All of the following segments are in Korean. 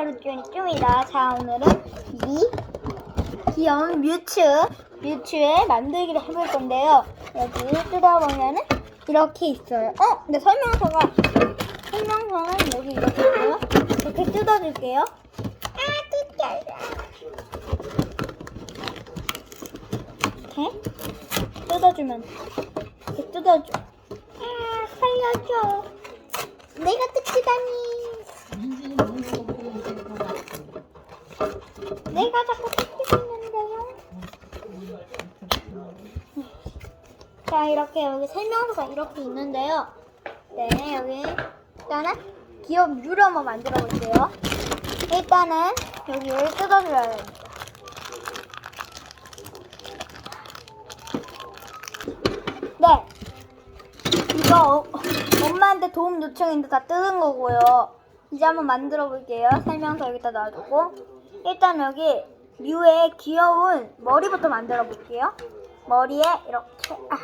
줍니다. 자, 오늘은 이 귀여운 뮤츠, 뮤츠의 만들기를 해볼 건데요. 여기 뜯어보면은 이렇게 있어요. 어? 근데 설명서가, 설명서는 여기 이렇게 있고요. 이렇게 뜯어줄게요. 아, 뜯겨요. 이렇게 뜯어주면 돼. 이렇게 뜯어줘. 아, 살려줘. 내가 뜯기다니. 내가 자꾸 뜯기는데요. 자, 이렇게 여기 설명서가 이렇게 있는데요. 네, 여기 일단은 기업 뮤를 한번 만들어 볼게요. 일단은 여기를 뜯어줘야 됩니다. 네. 이거 어- 엄마한테 도움 요청인데 다 뜯은 거고요. 이제 한번 만들어 볼게요. 설명서 여기다 놔두고. 일단 여기 뮤의 귀여운 머리부터 만들어 볼게요. 머리에 이렇게 아,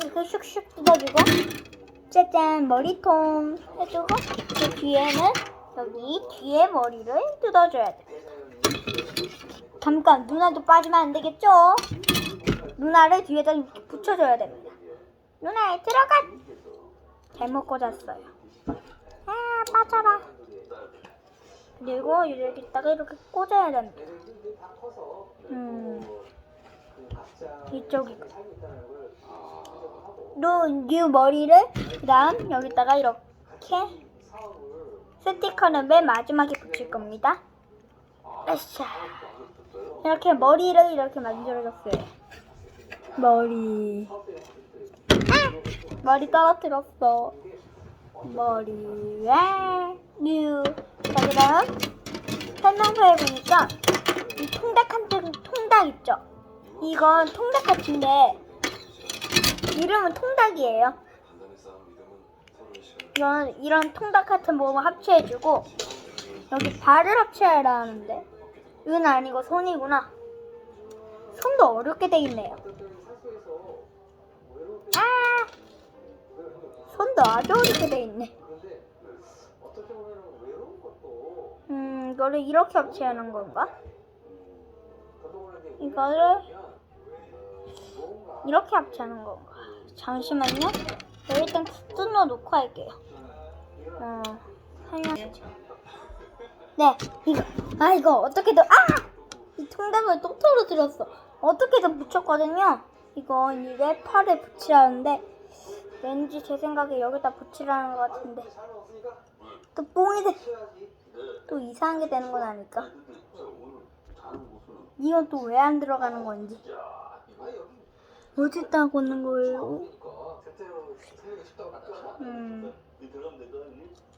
이렇게 슉슉 뜯어주고 짜잔 머리통 해주고 그 뒤에는 여기 뒤에 머리를 뜯어줘야 됩니다. 잠깐 누나도 빠지면 안 되겠죠? 누나를 뒤에다 붙여줘야 됩니다. 누나 들어가. 잘못 꽂았어요. 아 빠져라. 그리고 여기다가 이렇게 꽂아야 됩니다. 음 이쪽이고. 또뉴 머리를 그다음 여기다가 이렇게 스티커는 맨 마지막에 붙일 겁니다. 으쌰. 이렇게 머리를 이렇게 만들어줬어요. 머리. 아! 머리 떨어뜨렸어. 머리에 뉴. 자, 그다음 설명서에 보니까 이 통닭 같은 통닭 있죠? 이건 통닭 같은데 이름은 통닭이에요. 이건 이런 통닭 같은 몸을 합체해주고 여기 발을 합체하라 하는데 이건 아니고 손이구나. 손도 어렵게 돼 있네요. 아, 손도 아주 어렵게 돼 있네. 음, 이거를 이렇게 합체하는 건가? 이거를 이렇게 합체하는 건가? 잠시만요. 여기 일단 뜯어 놓고 할게요. 어, 설명하죠. 네, 이거, 아, 이거 어떻게든, 아! 이 통닭을 또 떨어뜨렸어. 어떻게든 붙였거든요. 이거 이게 팔에 붙이라는데, 왠지 제 생각에 여기다 붙이라는 것 같은데. 또 뽕이 돼. 또 이상하게 되는 건 아닐까? 이건 또 왜 안 들어가는 건지. 어디다 꽂는 거예요? 음,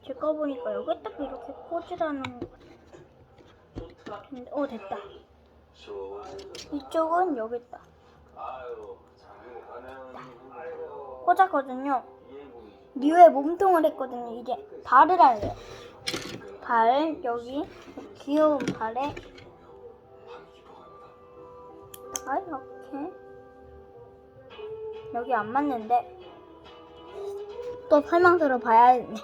제거 보니까 여기 딱 이렇게 꽂으라는 거. 근데, 어, 됐다. 이쪽은 여기 있다. 꽂았거든요. 류의 몸통을 했거든요. 이제 발을 할래요. 발, 여기, 귀여운 발에, 아, 이렇게. 여기 안 맞는데, 또 설명서를 봐야겠네.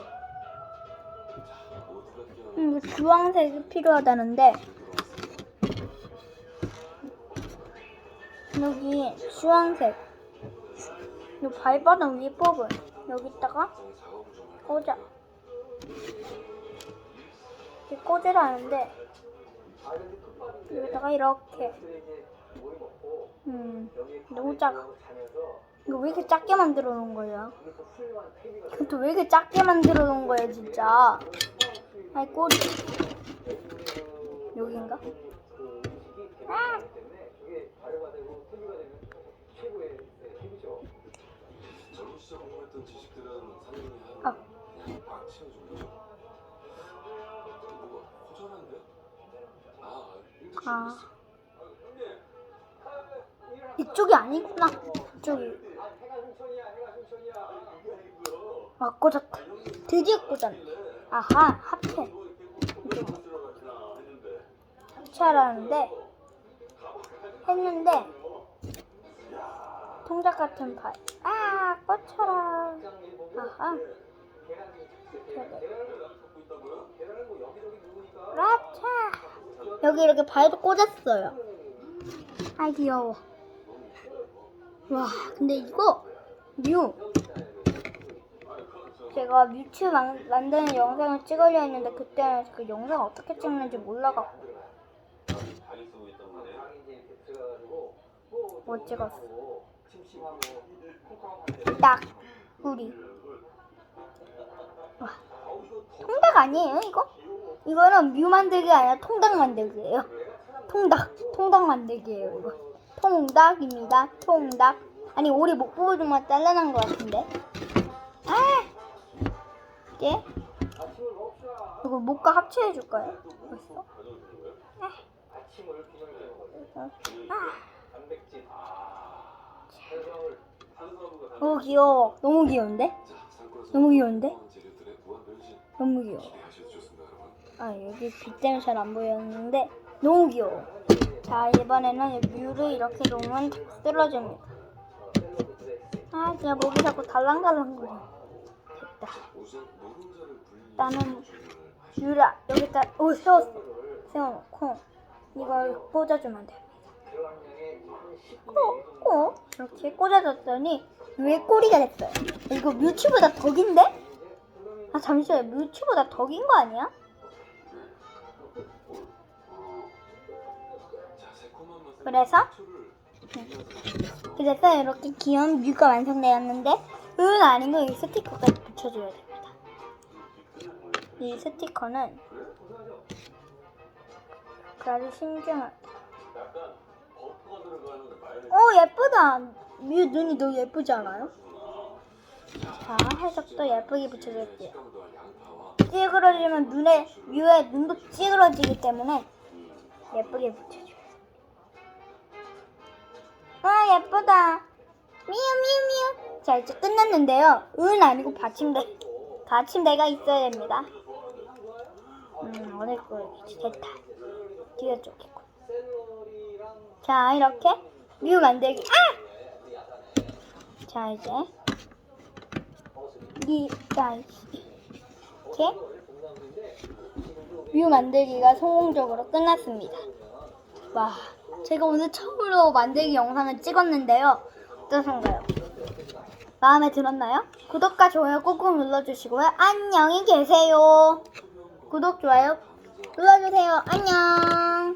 음, 주황색이 필요하다는데, 여기 주황색, 이 발바닥 윗부분, 여기다가 꽂아. 이렇게 꽂으라는데, 여기다가 이렇게. 음, 너무 작아. 이거 왜 이렇게 작게 만들어 놓은 거예요? 이것도 왜 이렇게 작게 만들어 놓은 거예요, 진짜? 아이, 꼬리. 여긴가? 아! 아. 아, 아. 이쪽이 아니구나. 이쪽이. 아, 꽂았다. 드디어 꽂았네. 아하, 합체. 합체하라는데, 했는데, 통닭 같은 발. 아, 꽂혀라. 아하. 그래. 랍. 여기 이렇게 발도 꽂았어요. 아 귀여워. 와 근데 이거 뮤. 제가 뮤츠 만, 만드는 영상을 찍으려 했는데 그때는 그 영상 어떻게 찍는지 몰라갖고. 못 찍었어. 딱 우리. 와 통닭 아니에요 이거? 이거는 뮤 만들기 아니라 통닭 만들기예요. 통닭 통닭 만들기예요 이거. 통닭입니다. 통닭. 아니 오리 목 부분만 잘라난 것 같은데. 아 이게 이거 목과 합체해 줄까요? 벌써? 아. 어 귀여워. 너무 귀여운데? 너무 귀여운데? 너무 귀여워. 아 여기 빛 때문에 잘 안 보였는데 너무 귀여워. 자 이번에는 이 뮤를 이렇게 놓으면 탁 쓰러집니다. 아 진짜 목이 자꾸 달랑달랑거려. 됐다. 나는 뮤를 여기다 오 세웠어. 세워놓고 이걸 꽂아주면 됩니다. 꼭, 꼭 이렇게 꽂아줬더니 뮤의 꼬리가 됐어요. 이거 뮤츠보다 덕인데? 아 잠시만 뮤츠보다 덕인 거 아니야? 그래서 그래서 이렇게 귀여운 뮤가 완성되었는데 은 아니고 이 스티커까지 붙여줘야 됩니다. 이 스티커는 아주 마요네즈 어 예쁘다. 뮤 눈이 너무 예쁘지 않아요? 자 해석도 예쁘게 붙여줄게요. 찌그러지면 눈에 뮤의 눈도 찌그러지기 때문에 예쁘게 붙여줘요. 아 예쁘다. 미우 미우 미우. 자 이제 끝났는데요. 은 아니고 받침대. 받침대가 있어야 됩니다. 음 어디 거지 됐다. 뒤에 쪽이고. 자 이렇게 뮤 만들기. 아! 자 이제 이 자, 이렇게 뮤 만들기가 성공적으로 끝났습니다. 와, 제가 오늘 처음으로 만들기 영상을 찍었는데요. 어떠신가요? 마음에 들었나요? 구독과 좋아요 꾹꾹 눌러주시고요. 안녕히 계세요. 구독, 좋아요 눌러주세요. 안녕.